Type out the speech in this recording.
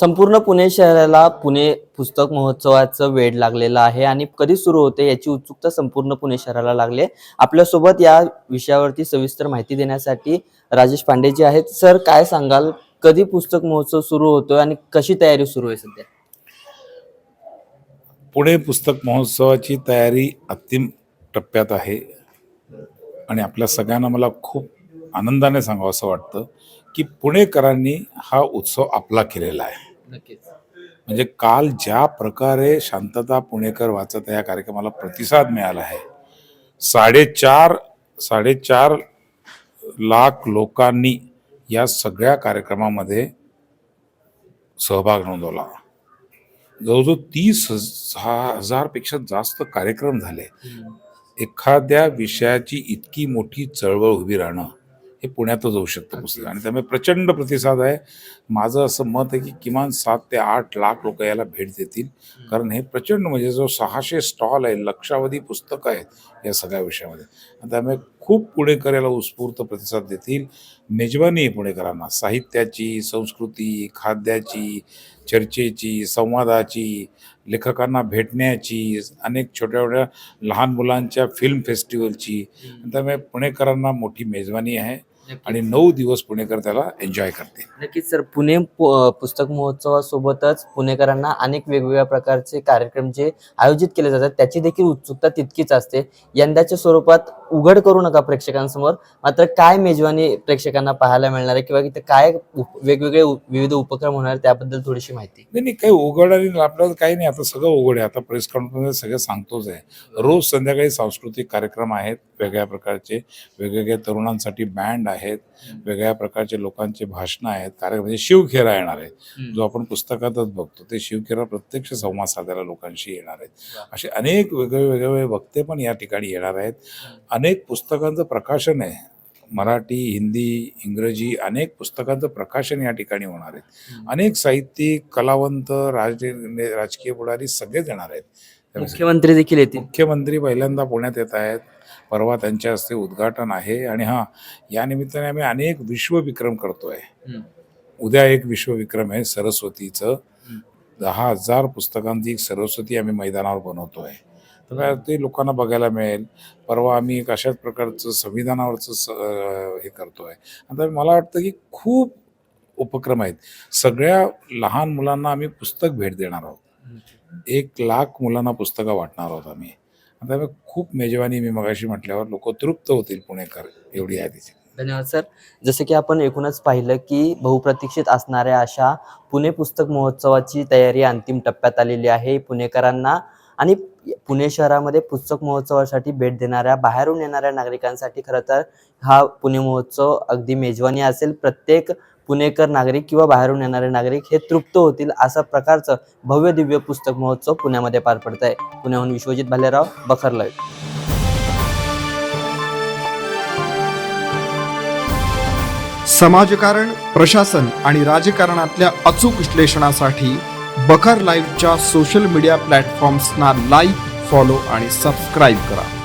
संपूर्ण पुणे शहराला पुणे पुस्तक महोत्सवाचं वेड लागलेलं आहे आणि कधी सुरू होते याची उत्सुकता संपूर्ण पुणे शहराला लागली आहे. आपल्यासोबत या विषयावरती सविस्तर माहिती देण्यासाठी राजेश पांडे जे आहेत. सर काय सांगाल? कधी पुस्तक महोत्सव सुरू होतोय आणि कशी तयारी सुरू आहे सध्या? पुणे पुस्तक महोत्सवाची तयारी अंतिम टप्प्यात आहे. आणि आपल्या सगळ्यांना मला खूप आनंदाने सांगावं असं वाटतं की पुणेकरांनी हा उत्सव आपला केलेला आहे. म्हणजे काल ज्या प्रकारे शांतता पुणेकर वाचत या कार्यक्रमाला प्रतिसाद मिळाला आहे. साडेचार साडेचार लाख लोकांनी या सगळ्या कार्यक्रमामध्ये सहभाग नोंदवला. जवळजवळ तीस हज- हजारपेक्षा जास्त कार्यक्रम झाले. एखाद्या विषयाची इतकी मोठी चळवळ उभी राहणं हे पुण्यातच होऊ शकतं पुस्तक. आणि त्यामुळे प्रचंड प्रतिसाद आहे. माझं असं मत आहे की किमान सात ते आठ लाख लोक याला भेट देतील. कारण हे प्रचंड म्हणजे जो सहाशे स्टॉल आहे लक्षावधी पुस्तकं आहेत या सगळ्या विषयामध्ये. आणि त्यामुळे खूप पुणेकर याला उत्स्फूर्त प्रतिसाद देतील. मेजवानी आहे पुणेकरांना साहित्याची संस्कृती खाद्याची चर्चेची संवादाची लेखकांना भेटण्याची अनेक छोट्या छोट्या लहान मुलांच्या फिल्म फेस्टिवलची त्यामुळे पुणेकरांना मोठी मेजवानी आहे. आणि नऊ दिवस पुणेकर त्याला एन्जॉय करतील नक्कीच सर पुणे पुस्तक महोत्सवासोबतच पुणेकरांना अनेक वेगवेगळ्या प्रकारचे कार्यक्रम जे आयोजित केले जातात त्याची देखील उत्सुकता तितकीच असते. यंदाच्या स्वरूपात उघड करू नका प्रेक्षकांसमोर. मात्र काय मेजवानी प्रेक्षकांना पाहायला मिळणार आहे किंवा इथे काय वेगवेगळे विविध उपक्रम होणार त्याबद्दल थोडीशी माहिती. नाही नाही काही उघड आणि आपल्याला काही नाही आता सगळं उघड आहे. आता प्रेस कॉन्फरन्स सगळं सांगतोच आहे. रोज संध्याकाळी सांस्कृतिक कार्यक्रम आहेत वेगळ्या प्रकारचे वेगवेगळ्या तरुणांसाठी बँड आहेत वेगळ्या प्रकारचे लोकांचे भाषणं आहेत कार्य म्हणजे शिवखेरा येणार आहे जो आपण पुस्तकातच बघतो ते शिवखेरा प्रत्यक्ष संवाद साधायला लोकांशी येणार आहेत. असे अनेक वेगळे वेगळे वक्ते पण या ठिकाणी येणार आहेत. अनेक पुस्तकांचं प्रकाशन आहे. मराठी हिंदी इंग्रजी अनेक पुस्तकांचं प्रकाशन या ठिकाणी होणार आहे अनेक साहित्यिक कलावंत राज राजकीय पुढारी सगळेच येणार आहेत. मुख्यमंत्री देखील येतील. मुख्यमंत्री पहिल्यांदा पुण्यात येत आहेत. परवा त्यांच्या हस्ते उद्घाटन आहे आणि हां या निमित्ताने आम्ही अनेक विश्वविक्रम करतोय. उद्या एक विश्वविक्रम आहे सरस्वतीचं. दहा हजार पुस्तकांची एक सरस्वती आम्ही मैदानावर बनवतोय. तर काय ते लोकांना बघायला मिळेल. परवा आम्ही एक अशाच प्रकारचं संविधानावरचं हे करतोय. आता मला वाटतं की खूप उपक्रम आहेत. सगळ्या लहान मुलांना आम्ही पुस्तक भेट देणार आहोत. एक लाख मुलांना पुस्तकं वाटणार आहोत आम्ही. आता मी खूप मेजवानी मी मगाशी म्हटल्यावर लोक तृप्त होतील पुणेकर एवढी आहे तिची. धन्यवाद सर. जसं की आपण एकूणच पाहिलं की बहुप्रतीक्षित असणाऱ्या अशा पुणे पुस्तक महोत्सवाची तयारी अंतिम टप्प्यात आलेली आहे. पुणेकरांना आणि पुणे शहरामध्ये पुस्तक महोत्सवासाठी भेट देणाऱ्या बाहेरून येणाऱ्या नागरिकांसाठी खरं तर हा पुणे महोत्सव अगदी मेजवानी असेल. प्रत्येक पुणेकर नागरिक किंवा बाहेरून येणारे नागरिक हे तृप्त होतील असा प्रकारचं भव्य दिव्य पुस्तक महोत्सव पुण्यामध्ये पार पडत आहे पुण्याहून विश्वजित भालेराव बखर लाईव्ह. समाजकारण प्रशासन आणि राजकारणातल्या अचूक विश्लेषणासाठी बखर लाईव्हच्या सोशल मीडिया प्लॅटफॉर्म्सना लाईक फॉलो आणि सबस्क्राईब करा.